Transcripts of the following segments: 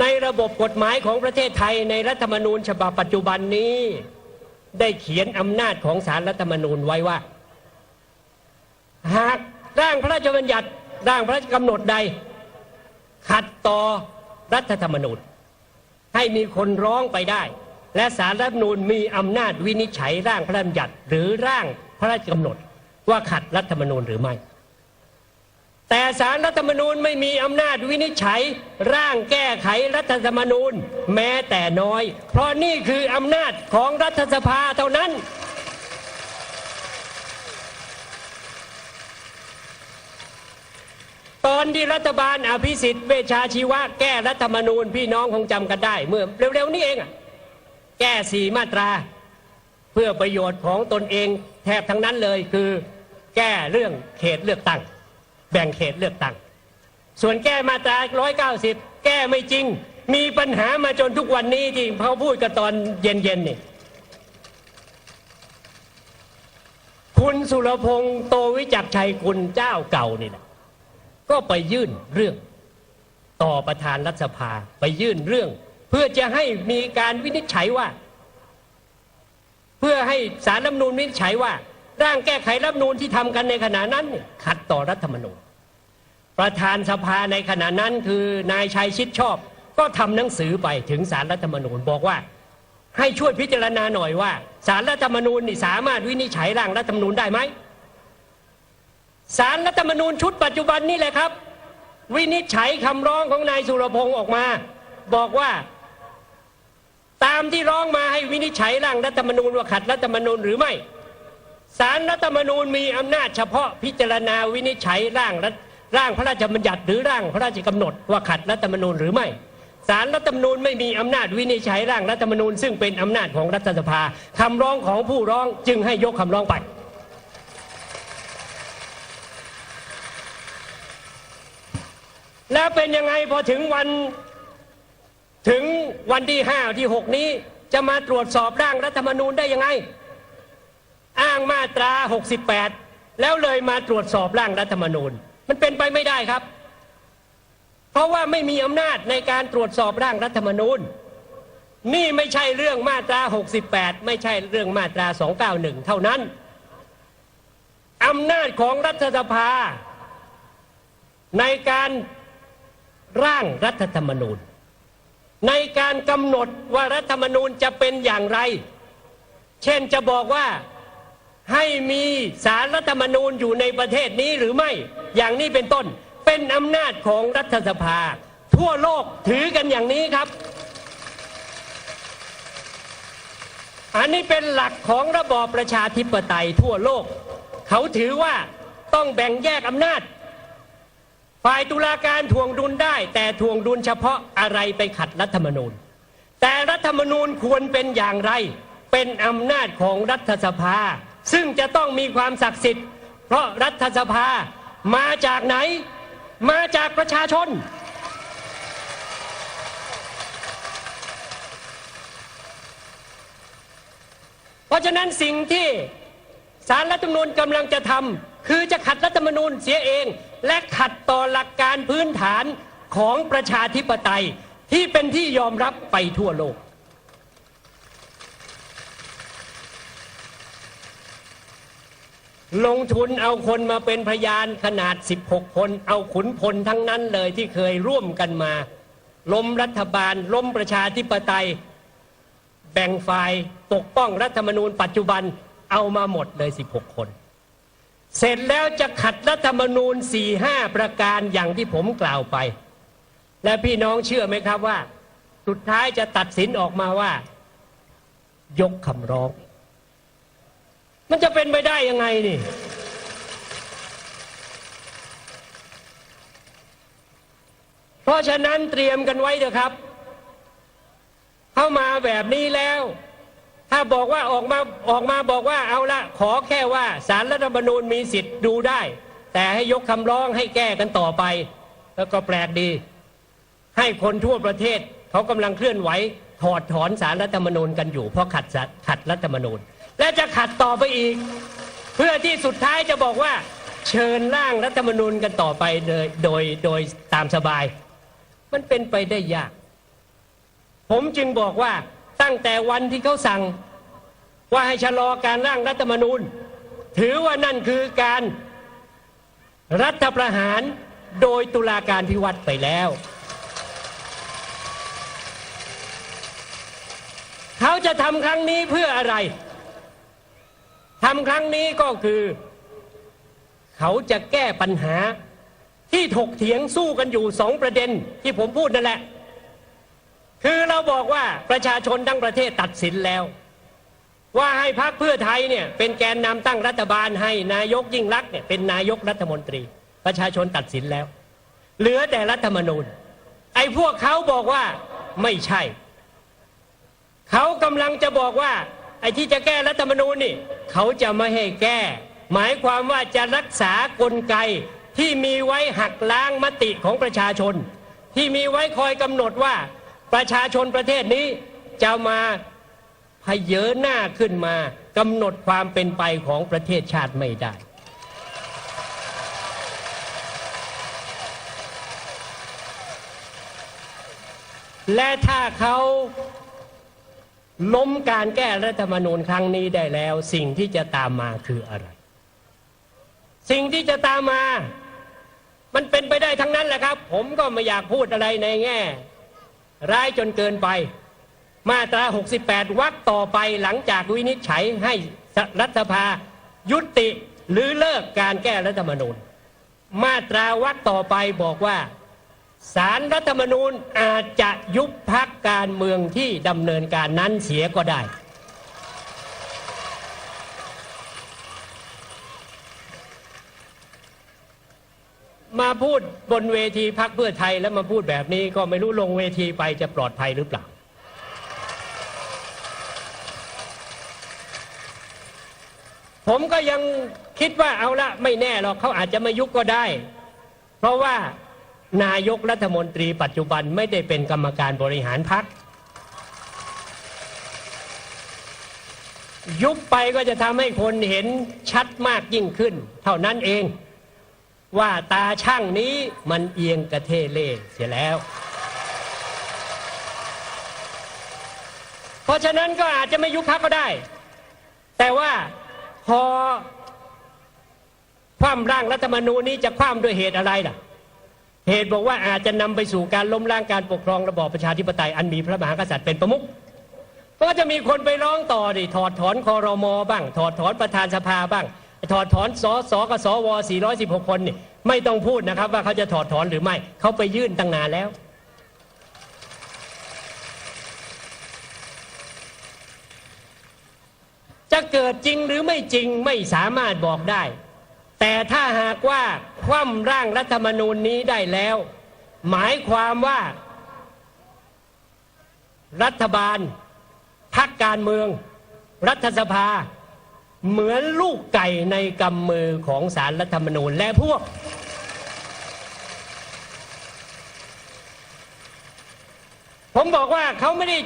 ในระบบกฎหมายของประเทศไทยในรัฐธรรมนูญฉบับปัจจุบันนี้ ได้เขียนอำนาจของสารรัฐธรรมนูญไว้ว่า หากร่างพระราชบัญญัติร่างพระราชกำหนดใด ขัดต่อรัฐธรรมนูญ ให้มีคนร้องไปได้ และสารรัฐธรรมนูญมีอำนาจวินิจฉัยร่างพระราชบัญญัติหรือร่างพระราชกำหนดว่าขัดรัฐธรรมนูญหรือไม่ แต่สารรัฐธรรมนูญไม่มีอำนาจวินิจฉัย ร่างแก้ไขรัฐธรรมนูญแม้แต่น้อย เพราะนี่คืออำนาจของรัฐสภาเท่านั้น ตอนที่รัฐบาลอภิสิทธิ์เวชาชีวะแก้รัฐธรรมนูญพี่น้องคงจำกันได้เมื่อเร็วๆนี้เองแก้สี่มาตรา เพื่อประโยชน์ของตนเองแทบทั้งนั้นเลยคือ แก้เรื่องเขตเลือกตั้ง แบ่งเขตเลือกตั้ง ส่วนแก้มาตรา 190 แก้ไม่จริง มีปัญหามาจนทุกวันนี้ที่เขาพูดกันตอนเย็นๆนี่คุณสุรพงษ์โตวิจักรชัยกุลเจ้าเก่านี่แหละก็ไปยื่นเรื่องต่อประธานรัฐสภาไปยื่นเรื่อง เพื่อจะให้มีการวินิจฉัยว่า เพื่อให้สารรัฐธรรมนูญวินิจฉัยว่า ร่างแก้ไขรัฐนูญที่ทำกันในขณะนั้น ขัดต่อรัฐธรรมนูญ ประธานสภาในขณะนั้นคือนายชัยชิดชอบ ก็ทำหนังสือไปถึงสารรัฐธรรมนูญบอกว่าให้ช่วยพิจารณาหน่อยว่าสารรัฐธรรมนูญนี่สามารถวินิจฉัยร่างรัฐธรรมนูญได้ไหมสารรัฐธรรมนูญชุดปัจจุบันนี่แหละครับ วินิจฉัยคำร้องของนายสุรพงศ์ออกมา บอกว่า ตามที่ร้องมาให้วินิจฉัยร่างรัฐธรรมนูญว่าขัดรัฐธรรมนูญหรือไม่ สารรัฐธรรมนูญมีอำนาจเฉพาะพิจารณาวินิจฉัยร่างรัฐร่างพระราชบัญญัติหรือร่างพระราชกำหนดว่าขัดรัฐธรรมนูญหรือไม่สารรัฐธรรมนูญไม่มีอำนาจวินิจฉัยร่างรัฐธรรมนูญ ซึ่งเป็นอำนาจของรัฐสภาคำร้องของผู้ร้องจึงให้ยกคำร้องไป แล้วเป็นยังไงพอถึงวันถึงวันที่ห้าที่หกนี้จะมาตรวจสอบร่างรัฐธรรมนูญได้ยังไง อ้างมาตรา 68 แล้วเลยมาตรวจสอบร่างรัฐธรรมนูญ มันเป็นไปไม่ได้ครับ เพราะว่าไม่มีอำนาจในการตรวจสอบร่างรัฐธรรมนูญ นี่ไม่ใช่เรื่องมาตรา 68 ไม่ใช่เรื่องมาตรา 291 เท่านั้นอำนาจของรัฐสภา ในการร่างรัฐธรรมนูญ ในการกำหนดว่ารัฐธรรมนูญจะเป็นอย่างไร เช่นจะบอกว่า ให้มีสารรัฐธรรมนูญอยู่ในประเทศนี้หรือไม่ อย่างนี้เป็นต้น เป็นอำนาจของรัฐสภา ทั่วโลกถือกันอย่างนี้ครับ อันนี้เป็นหลักของระบอบประชาธิปไตยทั่วโลก เขาถือว่าต้องแบ่งแยกอำนาจ ฝ่ายตุลาการทวงดุลได้ แต่ทวงดุลเฉพาะอะไรไปขัดรัฐธรรมนูญ แต่รัฐธรรมนูญควรเป็นอย่างไร เป็นอำนาจของรัฐสภา ซึ่งจะต้องมีความศักดิ์สิทธิ์ เพราะรัฐสภามาจากไหน มาจากประชาชน เพราะฉะนั้นสิ่งที่สารรัฐธรรมนูญกำลังจะทำคือจะขัดรัฐธรรมนูญเสียเอง และขัดต่อหลักการพื้นฐานของประชาธิปไตยที่เป็นที่ยอมรับไปทั่วโลก ลงทุนเอาคนมาเป็นพยานขนาด 16 คน เอาขุนพลทั้งนั้นเลยที่เคยร่วมกันมา ล้มรัฐบาล ล้มประชาธิปไตย แบ่งฝ่ายปกป้องรัฐธรรมนูญปัจจุบันเอามาหมดเลย 16 คน เสร็จแล้วจะขัดรัฐธรรมนูญ 4-5 ประการอย่างที่ผมกล่าวไป และพี่น้องเชื่อไหมครับว่า สุดท้ายจะตัดสินออกมาว่า ยกคำร้อง มันจะเป็นไปได้ยังไงนี่ เพราะฉะนั้นเตรียมกันไว้เถอะครับ เข้ามาแบบนี้แล้ว ถ้าบอกว่าออกมาออกมาบอกว่าเอาละขอแค่ว่าสารรัฐธรรมนูญมีสิทธิ์ดูได้ แต่ให้ยกคำร้องให้แก้กันต่อไป แล้วก็แปลกดี ให้คนทั่วประเทศเขากำลังเคลื่อนไหวถอดถอนสารรัฐธรรมนูญกันอยู่เพราะขัดขัดรัฐธรรมนูญ และจะขัดต่อไปอีก เพื่อที่สุดท้ายจะบอกว่า เชิญร่างรัฐธรรมนูญกันต่อไปโดยโดยโดยตามสบาย มันเป็นไปได้ยาก ผมจึงบอกว่าตั้งแต่วันที่เขาสั่งว่าให้ชะลอการร่างรัฐธรรมนูญ ถือว่านั่นคือการรัฐประหารโดยตุลาการพิวัตรไปแล้ว เขาจะทำครั้งนี้เพื่ออะไร ทำครั้งนี้ก็คือ เขาจะแก้ปัญหาที่ถกเถียงสู้กันอยู่สองประเด็นที่ผมพูดนั่นแหละ คือเราบอกว่าประชาชนทั้งประเทศตัดสินแล้ว ว่าให้พรรคเพื่อไทยเนี่ยเป็นแกนนำตั้งรัฐบาลให้นายกยิ่งรักษณ์เนี่ยเป็นนายกรัฐมนตรี ประชาชนตัดสินแล้ว เหลือแต่รัฐธรรมนูญ ไอ้พวกเขาบอกว่าไม่ใช่ เขากำลังจะบอกว่า ไอ้ที่จะแก้รัฐธรรมนูญนี่เขาจะไม่ให้แก้ หมายความว่าจะรักษากลไกที่มีไว้หักล้างมติของประชาชน ที่มีไว้คอยกำหนดว่าประชาชนประเทศนี้จะมาพเยอหน้าขึ้นมากำหนดความเป็นไปของประเทศชาติไม่ได้ และถ้าเขา ล้มการแก้รัฐธรรมนูญครั้งนี้ได้แล้ว สิ่งที่จะตามมาคืออะไร สิ่งที่จะตามมา มันเป็นไปได้ทั้งนั้นแหละครับ ผมก็ไม่อยากพูดอะไรในแง่ ร้ายจนเกินไป มาตรา 68 วรรคต่อไปหลังจากวินิจฉัยให้รัฐสภายุติหรือเลิกการแก้รัฐธรรมนูญ มาตราวรรคต่อไปบอกว่า สารรัฐธรรมนูญอาจจะยุบพักการเมืองที่ดำเนินการนั้นเสียก็ได้ มาพูดบนเวทีพักเพื่อไทยแล้วมาพูดแบบนี้ก็ไม่รู้ลงเวทีไปจะปลอดภัยหรือเปล่า ผมก็ยังคิดว่าเอาละไม่แน่หรอกเขาอาจจะมายุบก็ได้ เพราะว่า นายกรัฐมนตรีปัจจุบันไม่ได้เป็นกรรมการบริหารพักยุบไปก็จะทำให้คนเห็นชัดมากยิ่งขึ้น เท่านั้นเอง ว่าตาช่างนี้มันเอียงกระเทเล่เสียแล้ว เพราะฉะนั้นก็อาจจะไม่ยุบพักก็ได้ แต่ว่าพอคว่ำร่างรัฐธรรมนูญนี้จะคว่ำด้วยเหตุอะไรล่ะ เหตุบอกว่าอาจจะนำไปสู่การล้มล้างการปกครองระบอบประชาธิปไตยอันมีพระมหากษัตริย์เป็นประมุขก็จะมีคนไปร้องต่อดิถอดถอนคอรมอบ้าง ถอดถอนประธานสภาบ้าง ถอดถอนสสกับสว 416 คนนี่ไม่ต้องพูดนะครับ ว่าเขาจะถอดถอนหรือไม่เขาไปยื่นตั้งนานแล้ว จะเกิดจริงหรือไม่จริงไม่สามารถบอกได้ แต่ถ้าหากว่าคว่ำร่างรัฐธรรมนูญนี้ได้แล้ว หมายความว่า รัฐบาลพักการเมือง รัฐสภา เหมือนลูกไก่ในกำมือของสารรัฐธรรมนูญและพวก ผมบอกว่าเขาไม่ได้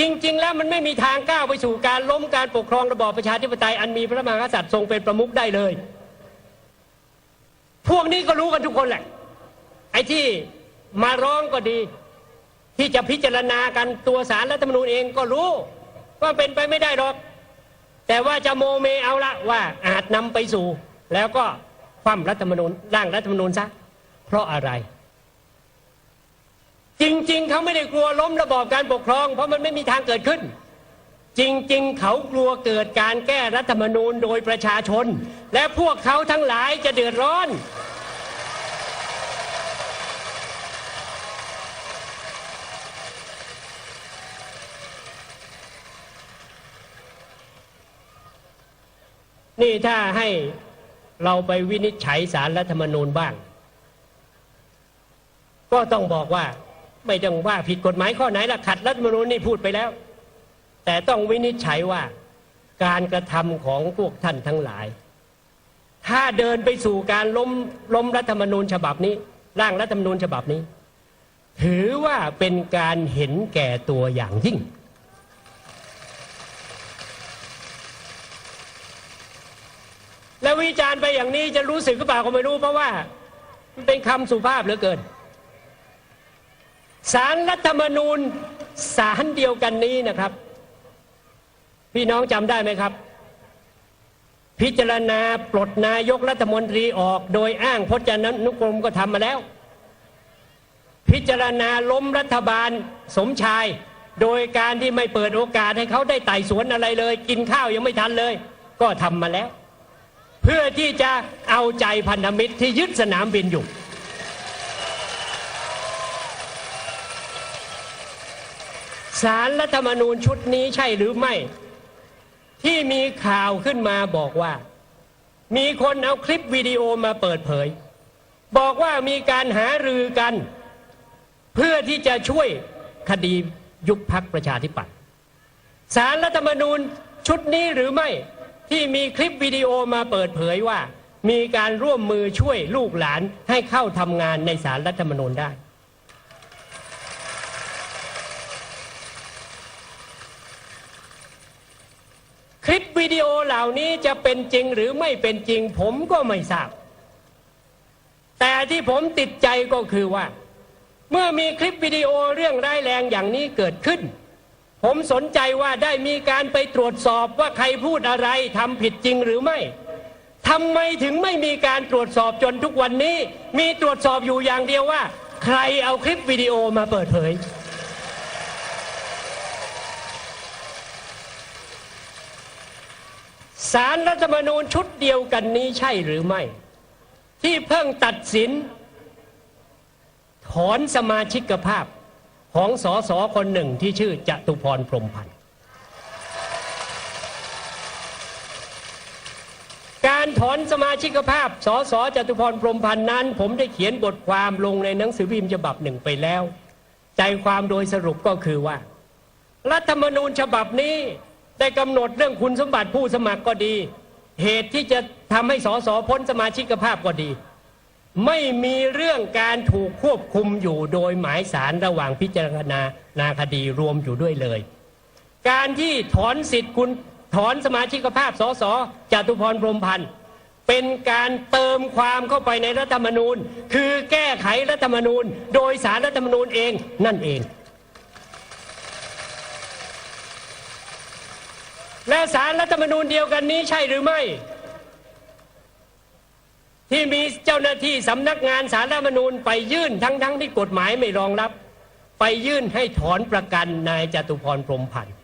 จริง ๆ แล้วมันไม่มีทางก้าวไปสู่การล้มการปกครองระบอบประชาธิปไตยอันมีพระมหากษัตริย์ทรงเป็นประมุขได้เลย พวกนี้ก็รู้กันทุกคนแหละ ไอ้ที่มาร้องก็ดี ที่จะพิจารณากันตัวสารรัฐธรรมนูญเองก็รู้ ว่าเป็นไปไม่ได้หรอก แต่ว่าจะโมเมเอาละว่าอาจนำไปสู่ แล้วก็คว่ำรัฐธรรมนูญร่างรัฐธรรมนูญซะเพราะอะไร จริง ๆ เขาไม่ได้กลัวล้มระบอบการปกครอง เพราะมันไม่มีทางเกิดขึ้น จริง ๆ เขากลัวเกิดการแก้รัฐธรรมนูญโดยประชาชน และพวกเขาทั้งหลายจะเดือดร้อน นี่ถ้าให้เราไปวินิจฉัยสารรัฐธรรมนูญบ้าง ก็ต้องบอกว่าไม่ต้องว่าผิดกฎหมายข้อไหนละขัดรัฐธรรมนูญนี่พูดไปแล้ว แต่ต้องวินิจฉัยว่าการกระทำของพวกท่านทั้งหลาย ถ้าเดินไปสู่การล้มล้มรัฐธรรมนูญฉบับนี้ ร่างรัฐธรรมนูญฉบับนี้ ถือว่าเป็นการเห็นแก่ตัวอย่างยิ่ง แล้ววิจารณ์ไปอย่างนี้จะรู้สึกหรือเปล่าก็ไม่รู้เพราะว่า มันเป็นคำสุภาพเหลือเกินสารรัฐธรรมนูญศาลเดียวกันนี้นะครับ พี่น้องจำได้ไหมครับ พิจารณาปลดนายกรัฐมนตรีออก โดยอ้างพจนานุกรมก็ทำมาแล้ว พิจารณาล้มรัฐบาลสมชาย โดยการที่ไม่เปิดโอกาสให้เขาได้ไต่สวนอะไรเลย กินข้าวยังไม่ทันเลย ก็ทำมาแล้ว เพื่อที่จะเอาใจพันธมิตรที่ยึดสนามบินอยู่สารรัฐธรรมนูญชุดนี้ใช่หรือไม่ ที่มีข่าวขึ้นมาบอกว่า มีคนเอาคลิปวิดีโอมาเปิดเผย บอกว่ามีการหารือกัน เพื่อที่จะช่วยคดียุบพักประชาธิปัตย์สารรัฐธรรมนูญชุดนี้หรือไม่ที่มีคลิปวิดีโอมาเปิดเผยว่า มีการร่วมมือช่วยลูกหลานให้เข้าทำงานในสารรัฐธรรมนูญได้ คลิป วิดีโอเหล่านี้จะเป็นจริงหรือไม่เป็นจริง ผมก็ไม่ทราบ แต่ที่ผมติดใจก็คือว่า เมื่อมีคลิปวิดีโอเรื่องร้ายแรงอย่างนี้เกิดขึ้น ผมสนใจว่าได้มีการไปตรวจสอบว่าใครพูดอะไรทำผิดจริงหรือไม่ทำไมถึงไม่มีการตรวจสอบจนทุกวันนี้ มีตรวจสอบอยู่อย่างเดียวว่า ใครเอาคลิปวิดีโอมาเปิดเผย สารรัฐธรรมนูญชุดเดียวกันนี้ใช่หรือไม่ ที่เพิ่งตัดสิน ถอนสมาชิกภาพของสอสอคนหนึ่งที่ชื่อจตุพรพรมพันธ์การถอนสมาชิกภาพสอสอจตุพรพรมพันธ์นั้น ผมได้เขียนบทความลงในหนังสือพิมพ์ฉบับหนึ่งไปแล้ว ใจความโดยสรุปก็คือว่า รัฐธรรมนูญฉบับนี้ ได้กำหนดเรื่องคุณสมบัติผู้สมัครก็ดี เหตุที่จะทำให้สสพ้นสมาชิกภาพก็ดี ไม่มีเรื่องการถูกควบคุมอยู่โดยหมายสารระหว่างพิจารณานาคดีรวมอยู่ด้วยเลย การที่ถอนสิทธิ์คุณถอนสมาชิกภาพสสจตุพรพรมพันธ์เป็นการเติมความเข้าไปในรัฐธรรมนูญ คือแก้ไขรัฐธรรมนูญ โดยสารรัฐธรรมนูญเองนั่นเอง และสารรัฐธรรมนูญเดียวกันนี้ใช่หรือไม่ ที่มีเจ้าหน้าที่สำนักงานสารรัฐธรรมนูญไปยื่นทั้งๆทที่กฎหมายไม่รองรับ ไปยื่นให้ถอนประกันนายจตุพรพรมพันธ์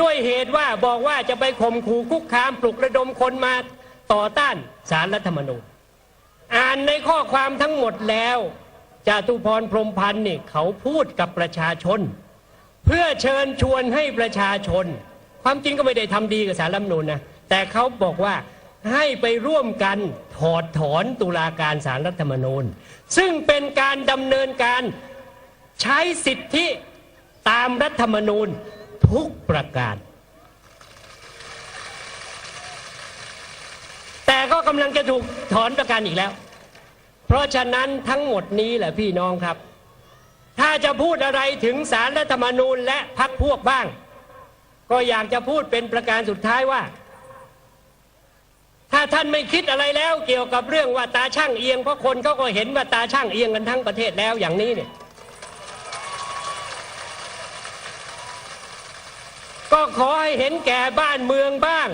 ด้วยเหตุว่าบอกว่าจะไปข่มขู่คุกคามปลุกระดมคนมาต่อต้านสารรัฐธรรมนูญ อ่านในข้อความทั้งหมดแล้วจตุพรพรมพันธ์นี่เขาพูดกับประชาชน เพื่อเชิญชวนให้ประชาชน ความจริงก็ไม่ได้ทำดีกับสารรัฐมนูญนะแต่เขาบอกว่าให้ไปร่วมกันถอดถอนตุลาการสารรัฐธรรมนูญ ซึ่งเป็นการดำเนินการใช้สิทธิตามรัฐธรรมนูญทุกประการ แต่ก็กำลังจะถูกถอนประกันอีกแล้ว เพราะฉะนั้นทั้งหมดนี้แหละพี่น้องครับ ถ้าจะพูดอะไรถึงสารรัฐธรรมนูญและพักพวกบ้าง ก็อยากจะพูดเป็นประการสุดท้ายว่า ถ้าท่านไม่คิดอะไรแล้วเกี่ยวกับเรื่องว่าตาช่างเอียงเพราะคนเขาก็เห็นว่าตาช่างเอียงกันทั้งประเทศแล้วอย่างนี้เนี่ย ก็ขอให้เห็นแก่บ้านเมืองบ้าง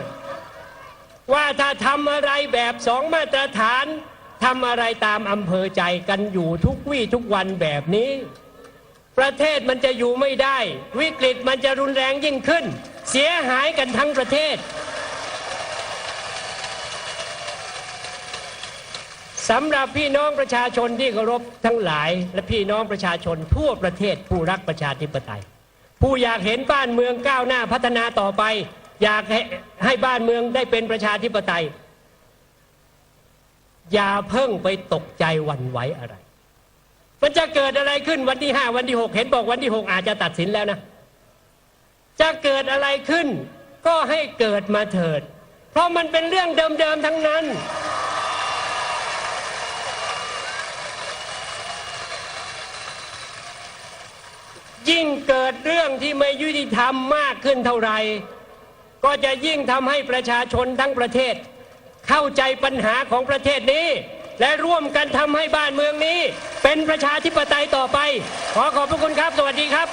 ว่าถ้าทำอะไรแบบสองมาตรฐานทำอะไรตามอำเภอใจกันอยู่ทุกวี่ทุกวันแบบนี้ ประเทศมันจะอยู่ไม่ได้ วิกฤตมันจะรุนแรงยิ่งขึ้น เสียหายกันทั้งประเทศสำหรับพี่น้องประชาชนที่เคารพทั้งหลาย และพี่น้องประชาชนทั่วประเทศผู้รักประชาธิปไตย ผู้อยากเห็นบ้านเมืองก้าวหน้าพัฒนาต่อไป อยากให้ให้บ้านเมืองได้เป็นประชาธิปไตย อย่าเพิ่งไปตกใจวันไหวอะไร มันจะเกิดอะไรขึ้นวันที่ห้าวันที่หกเห็นบอกวันที่หกอาจจะตัดสินแล้วนะ จะเกิดอะไรขึ้น ก็ให้เกิดมาเถิด เพราะมันเป็นเรื่องเดิมๆทั้งนั้น ยิ่งเกิดเรื่องที่ไม่ยุติธรรมมากขึ้นเท่าไหร่ก็จะยิ่งทำให้ประชาชนทั้งประเทศ เข้าใจปัญหาของประเทศนี้ และร่วมกันทำให้บ้านเมืองนี้ เป็นประชาธิปไตยต่อไป ขอขอบพระคุณครับ สวัสดีครับ